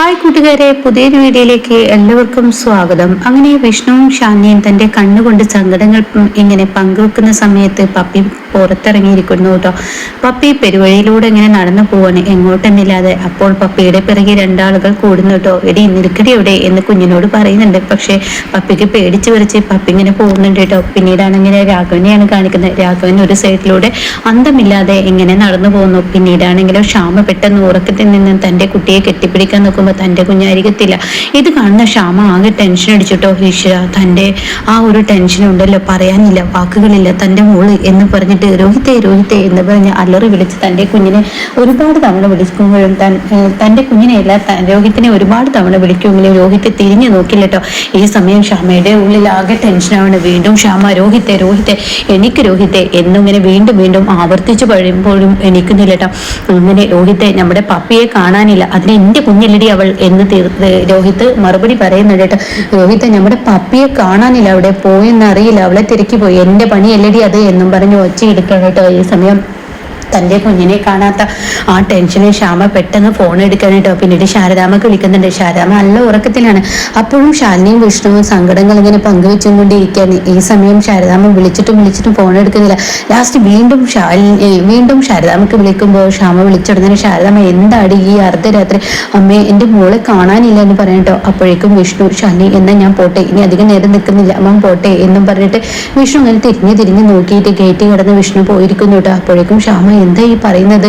Hi കൂട്ടുകാരെ പുതിയൊരു വീഡിയോയിലേക്ക് എല്ലാവർക്കും സ്വാഗതം. അങ്ങനെ വിഷ്ണുവും ഷാനിയും തന്റെ കണ്ണുകൊണ്ട് സങ്കടങ്ങൾ ഇങ്ങനെ പങ്കുവെക്കുന്ന സമയത്ത് പപ്പി പുറത്തിറങ്ങിയിരിക്കുന്നു കേട്ടോ. പപ്പി പെരുവഴിയിലൂടെ ഇങ്ങനെ നടന്നു പോവാണ്. എങ്ങോട്ടെന്നില്ലാതെ അപ്പോൾ പപ്പിയുടെ പിറകെ രണ്ടാളുകൾ കൂടുന്നു കേട്ടോ. എടി നിൽക്കടി എവിടെ എന്ന് കുഞ്ഞിനോട് പറയുന്നുണ്ട്. പക്ഷേ പപ്പിക്ക് പേടിച്ച് വരച്ച് പപ്പി ഇങ്ങനെ പോകുന്നുണ്ട് കേട്ടോ. പിന്നീടാണെങ്കിൽ രാഘവനെയാണ് കാണിക്കുന്നത്. രാഘവൻ ഒരു സൈഡിലൂടെ അന്തമില്ലാതെ ഇങ്ങനെ നടന്നു പോകുന്നു. പിന്നീടാണെങ്കിലും ക്ഷാമ പെട്ടെന്ന് ഉറക്കത്തിൽ നിന്ന് തന്റെ കുട്ടിയെ കെട്ടിപ്പിടിക്കാൻ നോക്കുമ്പോൾ തന്റെ കുഞ്ഞായിരിക്കത്തില്ല. ഇത് കാണുന്ന ക്ഷാമ ആകെ ടെൻഷൻ അടിച്ചിട്ടോ ഈശ്വര തന്റെ ആ ഒരു ടെൻഷൻ ഉണ്ടല്ലോ പറയാനില്ല വാക്കുകളില്ല തന്റെ മോൾ എന്ന് പറഞ്ഞിട്ട് രോഹിത്തെ രോഹിത്തെ എന്ന് പറഞ്ഞ് അലറി വിളിച്ച് തന്റെ കുഞ്ഞിനെ ഒരുപാട് തവണ വിളിക്കുമ്പോഴും തൻ ഏഹ് തന്റെ കുഞ്ഞിനെയല്ല രോഹിത്തിനെ ഒരുപാട് തവണ വിളിക്കുമെങ്കിലും രോഹിത്ത് തിരിഞ്ഞു നോക്കില്ല കേട്ടോ ഈ സമയം ക്ഷാമയുടെ ഉള്ളിൽ ആകെ ടെൻഷനാണ് വീണ്ടും ക്ഷാമ രോഹിത്തെ രോഹിത്തെ എനിക്ക് രോഹിത്തെ എന്നിങ്ങനെ വീണ്ടും വീണ്ടും ആവർത്തിച്ചു കഴിയുമ്പോഴും എനിക്കുന്നില്ല കേട്ടോ അങ്ങനെ രോഹിത്തെ നമ്മുടെ പപ്പിയെ കാണാനില്ല. അതിന് എന്റെ കുഞ്ഞല്ലടി അവൾ എന്ന് തീർത്ത് രോഹിത് മറുപടി പറയുന്നുണ്ട് രോഹിത് നമ്മുടെ പപ്പിയെ കാണാനില്ല അവിടെ പോയെന്ന് അറിയില്ല. അവളെ തിരക്കി പോയി എന്റെ പണിയല്ലടി അത് എന്നും പറഞ്ഞ് ഒച്ചയെടുക്കണം കേട്ടോ ഈ സമയം തന്റെ കുഞ്ഞിനെ കാണാത്ത ആ ടെൻഷനിൽ ശ്യാമ പെട്ടെന്ന് ഫോൺ എടുക്കാനായിട്ടോ. പിന്നീട് ശാരദാമ വിളിക്കുന്നുണ്ട്. ശാരദാമ്മ നല്ല ഉറക്കത്തിലാണ്. അപ്പോഴും ശാലിനിയും വിഷ്ണുവും സങ്കടങ്ങൾ ഇങ്ങനെ പങ്കുവെച്ചുകൊണ്ടിരിക്കുകയാണ്. ഈ സമയം ശാരദാമ വിളിച്ചിട്ടും വിളിച്ചിട്ടും ഫോൺ എടുക്കുന്നില്ല. ലാസ്റ്റ് വീണ്ടും ശാലിനി വീണ്ടും ശാരദാമക്ക് വിളിക്കുമ്പോൾ ശ്യാമ വിളിച്ചിടുന്നതിന് ശാരദാമ എന്താടി ഈ അർദ്ധരാത്രി? അമ്മയെ എന്റെ മോളെ കാണാനില്ല എന്ന് പറയട്ടോ അപ്പോഴേക്കും വിഷ്ണു ശാലിനി എന്നാൽ ഞാൻ പോട്ടെ. ഇനി അധികം നേരം നിൽക്കുന്നില്ല. അമ്മ പോട്ടെ എന്നും പറഞ്ഞിട്ട് വിഷ്ണു അങ്ങനെ തിരിഞ്ഞ് തിരിഞ്ഞ് നോക്കിയിട്ട് ഗേറ്റ് കിടന്ന് വിഷ്ണു പോയിരിക്കുന്നു കേട്ടോ. അപ്പോഴേക്കും ശ്യാമ എന്താ ഈ പറയുന്നത്?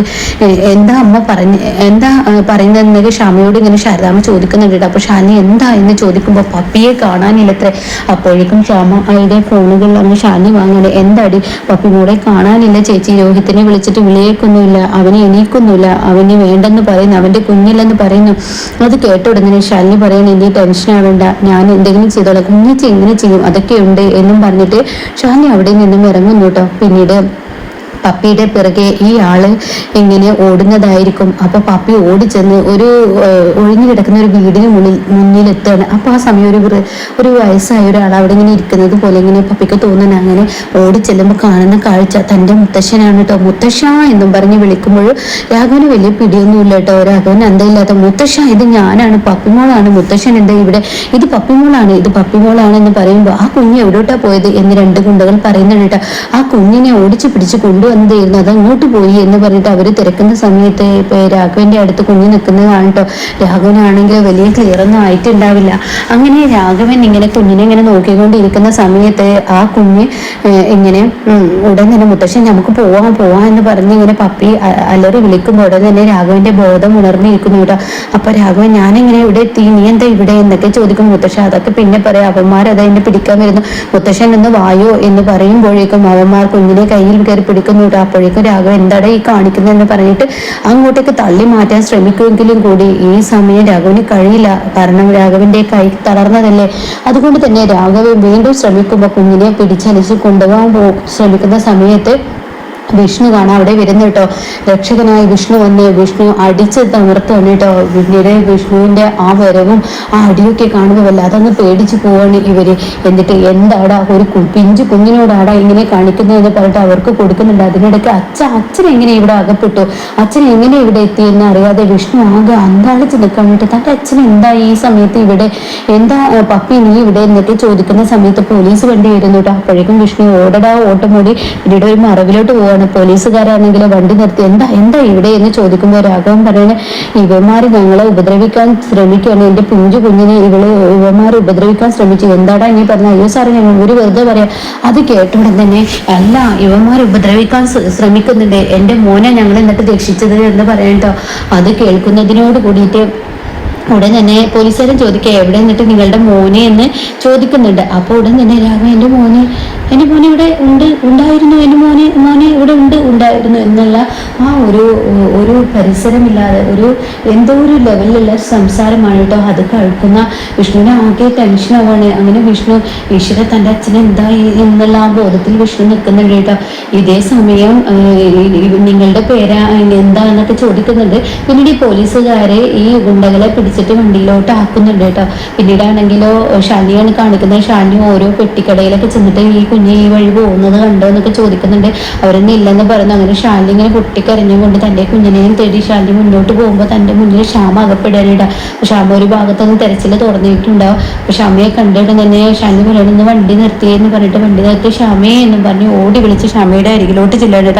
എന്താ അമ്മ പറഞ്ഞ എന്താ പറയുന്നത് പറയുന്നതെന്നൊക്കെ ഷാമിയോട് ഇങ്ങനെ ശാരദാമ്മ ചോദിക്കുന്നുണ്ട് അപ്പോൾ അപ്പൊ ഷാനി എന്താ എന്ന് ചോദിക്കുമ്പോൾ പപ്പിയെ കാണാനില്ലത്രേ. അപ്പോഴേക്കും ഷാമ അയാളുടെ ഫോണുകളിൽ അങ്ങ് ഷാനി വാങ്ങണേ എന്താടി? പപ്പി മോളെ കാണാനില്ല ചേച്ചി. രോഹിത്തിനെ വിളിച്ചിട്ട് വിളിയേക്കൊന്നുമില്ല. അവനെ എണീക്കൊന്നുമില്ല. അവന് വേണ്ടെന്ന് പറയുന്നു. അവന്റെ കുഞ്ഞില്ലെന്ന് പറയുന്നു. അത് കേട്ട ഉടനെ ശാലിനി പറയുന്നു ഇനി ടെൻഷൻ ആവേണ്ട. ഞാൻ എന്തെങ്കിലും ചെയ്തോളാം. കുഞ്ഞിച്ച് ഇങ്ങനെ ചെയ്യും? അതൊക്കെ ഉണ്ട് എന്നും പറഞ്ഞിട്ട് ഷാനി അവിടെ നിന്നും ഇറങ്ങുന്നു കേട്ടോ. പിന്നീട് പപ്പിയുടെ പിറകെ ഈ ആൾ ഇങ്ങനെ ഓടുന്നതായിരിക്കും. അപ്പൊ പപ്പി ഓടിച്ചെന്ന് ഒരു ഒഴിഞ്ഞു കിടക്കുന്ന ഒരു വീടിന് മുന്നിൽ മുന്നിലെത്തുകയാണ്. അപ്പോൾ അപ്പൊ ആ സമയം ഒരു ഒരു വയസ്സായ ഒരാൾ അവിടെ ഇങ്ങനെ ഇരിക്കുന്നത് പോലെ ഇങ്ങനെ പപ്പിക്ക് തോന്നുന്നു. അങ്ങനെ ഓടിച്ചെല്ലുമ്പോൾ കാണുന്ന കാഴ്ച തന്റെ മുത്തശ്ശനാണ് കേട്ടോ. മുത്തശ്ശ എന്നും പറഞ്ഞ് വിളിക്കുമ്പോൾ രാഘവന് വലിയ പിടിയൊന്നുമില്ല കേട്ടോ. രാഘവൻ എന്തയില്ലാത്ത മുത്തശ്ശ ഇത് ഞാനാണ് പപ്പിമോളാണ് മുത്തശ്ശൻ എന്താ ഇവിടെ? ഇത് പപ്പിമോളാണ് ഇത് പപ്പിമോളാണ് എന്ന് പറയുമ്പോൾ ആ കുഞ്ഞ് എവിടോട്ടാ പോയത് എന്ന് രണ്ട് ഗുണ്ടകൾ പറയുന്നുണ്ട് കേട്ടോ. ആ കുഞ്ഞിനെ ഓടിച്ചു പിടിച്ച് കൊണ്ടുവന്നതായിരുന്നു അത് അങ്ങോട്ട് പോയി എന്ന് പറഞ്ഞിട്ട് അവർ തിരക്കുന്ന സമയത്ത് ഇപ്പൊ രാഘവന്റെ അടുത്ത് കുഞ്ഞു നിൽക്കുന്നത് കാണട്ടോ രാഘവനാണെങ്കിൽ വലിയ ക്ലിയർ ഒന്നും ആയിട്ടുണ്ടാവില്ല. അങ്ങനെ രാഘവൻ ഇങ്ങനെ കുഞ്ഞിനെ ഇങ്ങനെ നോക്കിക്കൊണ്ടിരിക്കുന്ന സമയത്ത് ആ കുഞ്ഞ് ഇങ്ങനെ ഉടൻ തന്നെ മുത്തശ്ശൻ നമുക്ക് പോവാം പോവാം എന്ന് പറഞ്ഞ് ഇങ്ങനെ പപ്പി അല്ലറി വിളിക്കുമ്പോൾ ഉടൻ തന്നെ രാഘവന്റെ ബോധം ഉണർന്നിരിക്കുന്നു കേട്ടോ. അപ്പൊ രാഘവൻ ഞാനിങ്ങനെ ഇവിടെ എത്തി? നീ എന്താ ഇവിടെ? എന്നൊക്കെ ചോദിക്കും മുത്തശ്ശൻ അതൊക്കെ പിന്നെ പറയാം. അവന്മാർ അത് എന്നെ പിടിക്കാൻ വരുന്നു. മുത്തശ്ശൻ ഒന്ന് വായോ? എന്ന് പറയുമ്പോഴേക്കും അവന്മാർ കുഞ്ഞിനെ കയ്യിൽ കയറി പിടിക്കുന്നു. കേട്ടോ അപ്പോഴേക്കും രാഘവൻ എന്താടാ ഈ കാണിക്കുന്നതെന്ന് പറഞ്ഞിട്ട് അങ്ങോട്ടേക്ക് തള്ളി മാറ്റാൻ ശ്രമിക്കുമെങ്കിലും കൂടി ഈ സമയം രാഘവന് കഴിയില്ല. കാരണം രാഘവന്റെ കൈ തളർന്നതല്ലേ. അതുകൊണ്ട് തന്നെ രാഘവൻ വീണ്ടും ശ്രമിക്കുമ്പോൾ കുഞ്ഞിനെ പിടിച്ചലിച്ച് കൊണ്ടുപോകാൻ ശ്രമിക്കുന്ന സമയത്ത് വിഷ്ണു കാണാം. അവിടെ വരുന്നു കേട്ടോ രക്ഷകനായ വിഷ്ണു വന്ന് വിഷ്ണു അടിച്ച് തമിർത്തുണ്ട് കേട്ടോ. പിന്നീട് വിഷ്ണുവിന്റെ ആ വരവും ആ അടിയൊക്കെ കാണുമ്പോൾ വല്ലാതെ പേടിച്ച് പോവാണ് ഇവർ. എന്നിട്ട് എന്താടാ ഒരു പിഞ്ചു കുഞ്ഞിനോടാടാ ഇങ്ങനെ കാണിക്കുന്നതെന്ന് പറഞ്ഞിട്ട് അവർക്ക് കൊടുക്കുന്നുണ്ട്. അതിനിടയ്ക്ക് അച്ഛൻ അച്ഛൻ എങ്ങനെ ഇവിടെ അകപ്പെട്ടു? അച്ഛൻ എങ്ങനെ ഇവിടെ എത്തി എന്ന് അറിയാതെ വിഷ്ണു ആകെ അന്താളിച്ച് നിൽക്കാൻ വേണ്ടി തന്റെ അച്ഛൻ എന്താ ഈ സമയത്ത് ഇവിടെ എന്താ പപ്പി നീ ഇവിടെ എന്നൊക്കെ ചോദിക്കുന്ന സമയത്ത് പോലീസ് വണ്ടി വരുന്നു കേട്ടോ. അപ്പോഴേക്കും വിഷ്ണു ഓടടാ ഓട്ടം ഓടി പിന്നീട് ഒരു മറവിലോട്ട് പോവാണ്. പോലീസുകാരാണെങ്കിൽ വണ്ടി നിർത്തി എന്താ എന്താ ഇവിടെ എന്ന് ചോദിക്കുമ്പോൾ രാഘവൻ പറയണേ ഇവന്മാർ ഞങ്ങളെ ഉപദ്രവിക്കാൻ ശ്രമിക്കുകയാണ്. എന്റെ പിഞ്ചു കുഞ്ഞിനെ ഇവൾ ഇവന്മാർ ഉപദ്രവിക്കാൻ ശ്രമിച്ചു. എന്താടാ നീ പറഞ്ഞ? അയ്യോ സാറേ ഞങ്ങൾ ഒരു വെറുതെ പറയാം. അത് കേട്ടോടെ തന്നെ അല്ല ഇവന്മാർ ഉപദ്രവിക്കാൻ ശ്രമിക്കുന്നുണ്ട്. എന്റെ മോനെ ഞങ്ങൾ എന്നിട്ട് രക്ഷിച്ചത് എന്ന് പറയട്ടോ അത് കേൾക്കുന്നതിനോട് കൂടിയിട്ട് ഉടൻ തന്നെ പോലീസുകാരൻ ചോദിക്കുക എവിടെ നിന്നിട്ട് നിങ്ങളുടെ മോനെ? എന്ന് ചോദിക്കുന്നുണ്ട്. അപ്പോൾ ഉടൻ തന്നെ രാഘവൻ എന്റെ മോനെ എന്റെ മോനെ ഇവിടെ ഉണ്ട് ഉണ്ടായിരുന്നു എന്റെ മോനെ മോനെ ഇവിടെ ഉണ്ട് ഉണ്ടായിരുന്നു എന്നുള്ള ആ ഒരു ഒരു പരിസരമില്ലാതെ ഒരു എന്തോ ഒരു ലെവലിലുള്ള സംസാരമാണ് കേട്ടോ. അത് കേൾക്കുന്ന വിഷ്ണുവിനെ ആകെ ടെൻഷനാവാണ് അങ്ങനെ വിഷ്ണു ഈശ്വര തന്റെ അച്ഛൻ എന്താ എന്നുള്ള ആ ബോധത്തിൽ വിഷ്ണു നിൽക്കുന്നുണ്ട് കേട്ടോ. ഇതേ സമയം നിങ്ങളുടെ പേരാ എന്താന്നൊക്കെ ചോദിക്കുന്നുണ്ട്. പിന്നീട് ഈ പോലീസുകാരെ ഈ ഗുണ്ടകളെ പിടിച്ചിട്ട് വണ്ടിയിലോട്ട് ആക്കുന്നുണ്ട് കേട്ടോ. പിന്നീടാണെങ്കിലോ ഷാനിയാണ് കാണിക്കുന്നത് ഷാനി ഓരോ പെട്ടിക്കടയിലൊക്കെ ചെന്നിട്ട് ഈ കുഞ്ഞ് ഈ വഴി പോകുന്നത് കണ്ടോ എന്നൊക്കെ ചോദിക്കുന്നുണ്ട്. അവരൊന്നും ഇല്ലെന്ന് പറഞ്ഞു അങ്ങനെ ഷാലി ഇങ്ങനെ പൊട്ടിക്കരഞ്ഞുകൊണ്ട് തന്റെ കുഞ്ഞിനെയും തേടി ഷാലി മുന്നോട്ട് പോകുമ്പോൾ തന്റെ മുന്നിൽ ഷ്യാമ അകപ്പെടാനിട. ഷ്യാമ ഒരു ഭാഗത്തൊന്നും തെരച്ചിൽ തുറന്നിട്ടുണ്ടാവും അപ്പോൾ ഷാമയെ കണ്ടിട്ട് തന്നെ ഷാനി പറയണമെന്ന് വണ്ടി നിർത്തിയെന്ന് പറഞ്ഞിട്ട് വണ്ടി നിർത്തി ഷാമയെ എന്നും പറഞ്ഞ് ഓടി വിളിച്ച് ഷാമയുടെ അരികിലോട്ട് ചെല്ലാനിട.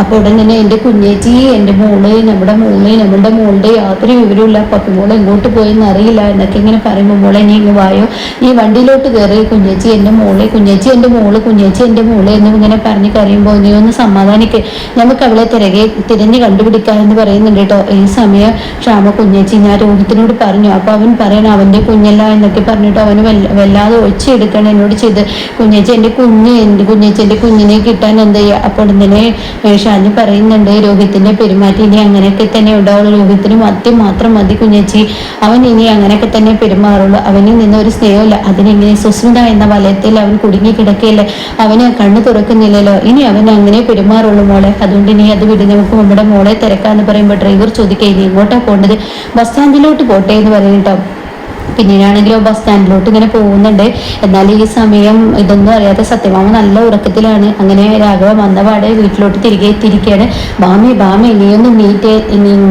അപ്പോൾ ഉടൻ തന്നെ എന്റെ കുഞ്ഞേച്ചി എന്റെ മോൾ നമ്മുടെ മോൾ നമ്മുടെ മോളുടെ യാതൊരു വിവരമില്ല പപ്പി മോൾ എങ്ങോട്ട് പോയെന്ന് അറിയില്ല എന്നൊക്കെ ഇങ്ങനെ പറയുമ്പോൾ മോളെ നീ ഇങ്ങ് വായോ? ഈ വണ്ടിയിലോട്ട് കയറി കുഞ്ഞേച്ചി എന്റെ മോൾ കുഞ്ഞേച്ചി എന്റെ മോൾ കുഞ്ഞേച്ചി എന്റെ മോൾ എന്നും ഇങ്ങനെ പറഞ്ഞ് കരയുമ്പോൾ നീ ഒന്ന് സമാധാനിക്ക്. നമുക്ക് അവളെ തിരകെ തിരഞ്ഞ് കണ്ടുപിടിക്കാമെന്ന് പറയുന്നുണ്ട് കേട്ടോ. ഈ സമയം ക്ഷാമ കുഞ്ഞേച്ചി ഞാൻ രോഹിത്തിനോട് പറഞ്ഞു. അപ്പോൾ അവൻ പറയണം അവന്റെ കുഞ്ഞല്ല എന്നൊക്കെ പറഞ്ഞിട്ട് അവന് വല്ല വല്ലാതെ ഒച്ചയെടുക്കണം എന്നോട് ചെയ്ത്. കുഞ്ഞേച്ചി എന്റെ കുഞ്ഞ് എന്റെ കുഞ്ഞേച്ചി എന്റെ കുഞ്ഞിനെ കിട്ടാൻ എന്ത് ചെയ്യുക അപ്പോൾ ഇന്നലെ ഷാജി പറയുന്നുണ്ട് രോഹിത്തിന്റെ പെരുമാറ്റം ഇനി അങ്ങനെയൊക്കെ തന്നെ ഉണ്ടാവുള്ളൂ. രോഹിത്തിന് മദ്യം മാത്രം മതി കുഞ്ഞേച്ചി. അവൻ ഇനി അങ്ങനെയൊക്കെ തന്നെ പെരുമാറുള്ളൂ. അവനിൽ നിന്ന് ഒരു സ്നേഹമില്ല. അതിനെങ്ങനെ സുസ്മിത എന്ന വലയത്തിൽ അവൻ കുടുങ്ങി കിടക്കുകയല്ലേ. അവന് കണ്ണു തുറക്കുന്നില്ലല്ലോ. ഇനി അവൻ അങ്ങനെ പെരുമാറുള്ളൂ മോളെ. അതുകൊണ്ട് ഇനി അത് വിട്. നമുക്ക് നമ്മുടെ മോളെ തിരക്കാന്ന് പറയുമ്പോൾ ഡ്രൈവർ ചോദിക്കുക ഇനി എങ്ങോട്ടാ പോകേണ്ടത് ബസ് സ്റ്റാൻഡിലോട്ട് പോട്ടെ എന്ന് പറയുന്നുട്ടോ പിന്നീടാണെങ്കിലോ ബസ് സ്റ്റാൻഡിലോട്ട് ഇങ്ങനെ പോകുന്നുണ്ട്. എന്നാൽ ഈ സമയം ഇതൊന്നും അറിയാത്ത സത്യഭാമ നല്ല ഉറക്കത്തിലാണ്. അങ്ങനെ രാഘവ വന്നപാട് വീട്ടിലോട്ട് തിരികെ എത്തിയിരിക്കുകയാണ്. ബാമി ബാമി നീയൊന്ന് മീറ്റ്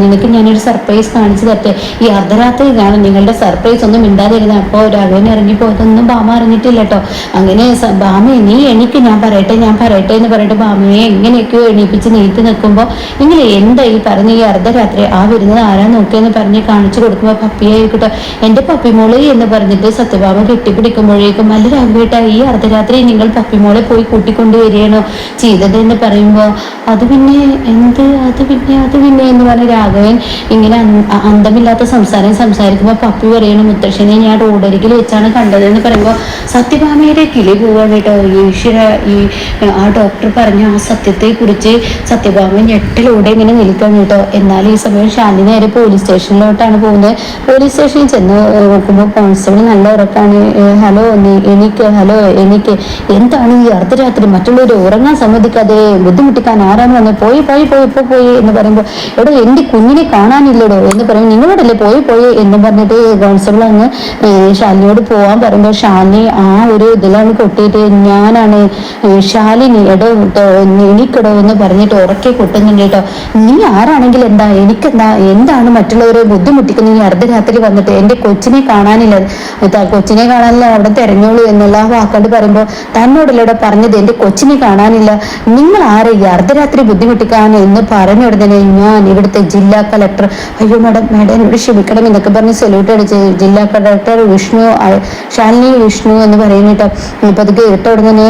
നിനക്ക് ഞാനൊരു സർപ്രൈസ് കാണിച്ചു തരട്ടെ. ഈ അർദ്ധരാത്രി കാണും നിങ്ങളുടെ സർപ്രൈസ് ഒന്നും മിണ്ടാതിരുന്ന അപ്പോൾ രാഘവൻ ഇറങ്ങിപ്പോയതൊന്നും ബാമ അറിഞ്ഞിട്ടില്ല കേട്ടോ. അങ്ങനെ ബാമി നീ എനിക്ക് ഞാൻ പറയട്ടെ ഞാൻ പറയട്ടെ എന്ന് പറഞ്ഞിട്ട് ബാമയെ എങ്ങനെയൊക്കെയോ എണീപ്പിച്ച് നീട്ടി നിൽക്കുമ്പോൾ നിങ്ങൾ എന്താ ഈ പറഞ്ഞ ഈ അർദ്ധരാത്രി? ആ വരുന്നത് ആരാ നോക്കിയെന്ന് പറഞ്ഞ് കാണിച്ചു കൊടുക്കുമ്പോൾ പപ്പിയായിക്കോട്ടെ എന്റെ പപ്പിമോൾ എന്ന് പറഞ്ഞിട്ട് സത്യഭാമ കെട്ടിപ്പിടിക്കുമ്പോഴേക്കും അല്ല രാഘവേട്ട ഈ അർദ്ധരാത്രി നിങ്ങൾ പപ്പിമോളെ പോയി കൂട്ടിക്കൊണ്ടുവരികയാണോ ചെയ്തത് എന്ന് പറയുമ്പോൾ അത് പിന്നെ എന്ത്? അത് പിന്നെ അത് പിന്നെ എന്ന് പറഞ്ഞ രാഘവൻ ഇങ്ങനെ അന്തമില്ലാത്ത സംസാരം സംസാരിക്കുമ്പോൾ പപ്പി പറയണ മുത്തശ്ശനെ ഞാൻ റോഡരികിൽ വെച്ചാണ് കണ്ടത് എന്ന് പറയുമ്പോൾ സത്യഭാമയുടെ കിളി പോവാണ് കേട്ടോ. ഈശ്വര ഈ ആ ഡോക്ടർ പറഞ്ഞ ആ സത്യത്തെ കുറിച്ച് സത്യഭാമ ഞെട്ടിലൂടെ ഇങ്ങനെ നിൽക്കാൻ കേട്ടോ. എന്നാൽ ഈ സമയം ശാന്തി നേരെ പോലീസ് സ്റ്റേഷനിലോട്ടാണ് പോകുന്നത്. പോലീസ് സ്റ്റേഷനിൽ ചെന്ന് നോക്കുമ്പോൾ കോൺസ്റ്റബിൾ നല്ല ഉറക്കാണ്. ഹലോ എനിക്ക് ഹലോ എനിക്ക്. എന്താണ് ഈ അർദ്ധരാത്രി? മറ്റുള്ളവർ ഉറങ്ങാൻ സമ്മതിക്കാതെ ബുദ്ധിമുട്ടിക്കാൻ ആരാണ് വന്നത് പോയി പോയി പോയി ഇപ്പോൾ പോയി എന്ന് പറയുമ്പോൾ എടോ എന്റെ കുഞ്ഞിനെ കാണാനില്ലടോ എന്ന് പറയും. നിങ്ങളോടല്ലേ പോയി പോയി എന്ന് പറഞ്ഞിട്ട് കോൺസ്റ്റബിൾ അങ്ങ് ഷാലിനോട് പോവാൻ പറയുമ്പോൾ ശാലിനി ആ ഒരു ഇതിലാണ് കൊട്ടിയിട്ട് ഞാനാണ് ഷാലിനി എടോ എനിക്കെടോ എന്ന് പറഞ്ഞിട്ട് ഉറക്കെ കൊട്ടുന്നുണ്ട് കേട്ടോ. നീ ആരാണെങ്കിൽ എന്താ എനിക്കെന്താ? എന്താണ് മറ്റുള്ളവരെ ബുദ്ധിമുട്ടിക്കുന്നത്? ഈ അർദ്ധരാത്രി വന്നിട്ട് എന്റെ കൊച്ചിനെ കാണാനില്ല. ത- കൊച്ചിനെ കാണാനില്ല അവിടെ തെരഞ്ഞോളൂ എന്നുള്ള വാക്കാണ്ട് പറയുമ്പോൾ തന്നോടിലൂടെ പറഞ്ഞത് എന്റെ കൊച്ചിനെ കാണാനില്ല. നിങ്ങൾ ആരെ ഈ അർദ്ധരാത്രി ബുദ്ധിമുട്ടിക്കാൻ എന്ന് പറഞ്ഞ ഉടനെ ഞാൻ ഇവിടുത്തെ ജില്ലാ കളക്ടർ അയ്യോ മാഡം മാഡം എന്നോട് ക്ഷമിക്കണം എന്നൊക്കെ പറഞ്ഞ് സല്യൂട്ട് അടിച്ച് ജില്ലാ കളക്ടർ വിഷ്ണു ഷാലിനി വിഷ്ണു എന്ന് പറയുന്നിട്ട് അപ്പൊ അത് കേട്ട ഉടനെ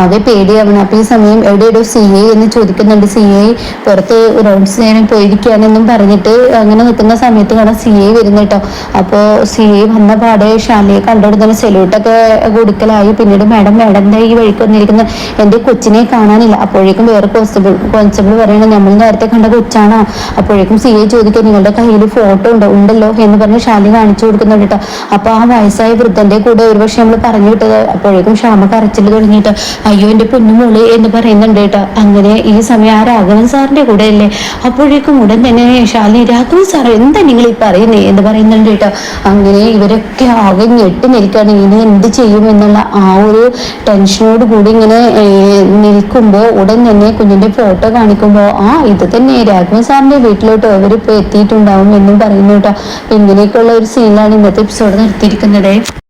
ആകെ പേടിയാവണം. അപ്പൊ ഈ സമയം എവിടെയോ സി ഐ എന്ന് ചോദിക്കുന്നുണ്ട്. സി ഐ പുറത്ത് റൗണ്ട്സ് ചെയ്യാനും പോയിരിക്കുകയാണെന്നും പറഞ്ഞിട്ട് അങ്ങനെ നിൽക്കുന്ന സമയത്ത് കാണാൻ സി ഐ വരുന്ന കേട്ടോ. അപ്പോൾ സി ഐ വന്ന പാടെ ഷാലിയെ കണ്ടുകൊടുക്കുന്ന സെല്യൂട്ടൊക്കെ കൊടുക്കലായി. പിന്നീട് മാഡം മാഡം ഈ വഴിക്ക് വന്നിരിക്കുന്ന. എന്റെ കൊച്ചിനെ കാണാനില്ല. അപ്പോഴേക്കും വേറെ കോൺസ്റ്റബിൾ കോൺസ്റ്റബിൾ പറയണം നമ്മൾ നേരത്തെ കണ്ട കൊച്ചാണോ? അപ്പോഴേക്കും സി ഐ ചോദിക്കുക നിങ്ങളുടെ കയ്യിൽ ഫോട്ടോ ഉണ്ടോ? ഉണ്ടല്ലോ എന്ന് പറഞ്ഞ് ഷാലി കാണിച്ചു കൊടുക്കുന്നുണ്ട് കേട്ടോ. അപ്പൊ ആ വയസ്സായ വൃദ്ധന്റെ കൂടെ ഒരുപക്ഷെ നമ്മൾ പറഞ്ഞു വിട്ടത്. അപ്പോഴേക്കും ക്ഷാമ കരച്ചിൽ തുടങ്ങിയിട്ട് അയ്യോ എന്റെ പൊന്നുമോൾ എന്ന് പറയുന്നുണ്ട് കേട്ടോ. അങ്ങനെ ഈ സമയം ആ രാഘവൻ സാറിന്റെ കൂടെ അല്ലേ അപ്പോഴേക്കും ഉടൻ തന്നെ ശാലിനി രാഘവൻ സാർ എന്താ നിങ്ങൾ ഈ പറയുന്നേ? എന്ന് പറയുന്നുണ്ട് കേട്ടോ. അങ്ങനെ ഇവരൊക്കെ ആകെ ഞെട്ടി നിൽക്കുകയാണ്. ഇനി എന്ത് ചെയ്യും എന്നുള്ള ആ ഒരു ടെൻഷനോട് കൂടി ഇങ്ങനെ നിൽക്കുമ്പോൾ ഉടൻ തന്നെ കുഞ്ഞിന്റെ ഫോട്ടോ കാണിക്കുമ്പോൾ ആ ഇത് തന്നെ രാഘവൻ സാറിന്റെ വീട്ടിലോട്ട് അവരിപ്പോ എത്തിയിട്ടുണ്ടാവും എന്നും പറയുന്നു കേട്ടോ. ഇങ്ങനെയൊക്കെയുള്ള ഒരു സീനാണ് ഇന്നത്തെ എപ്പിസോഡ് നിർത്തിയിരിക്കുന്നത്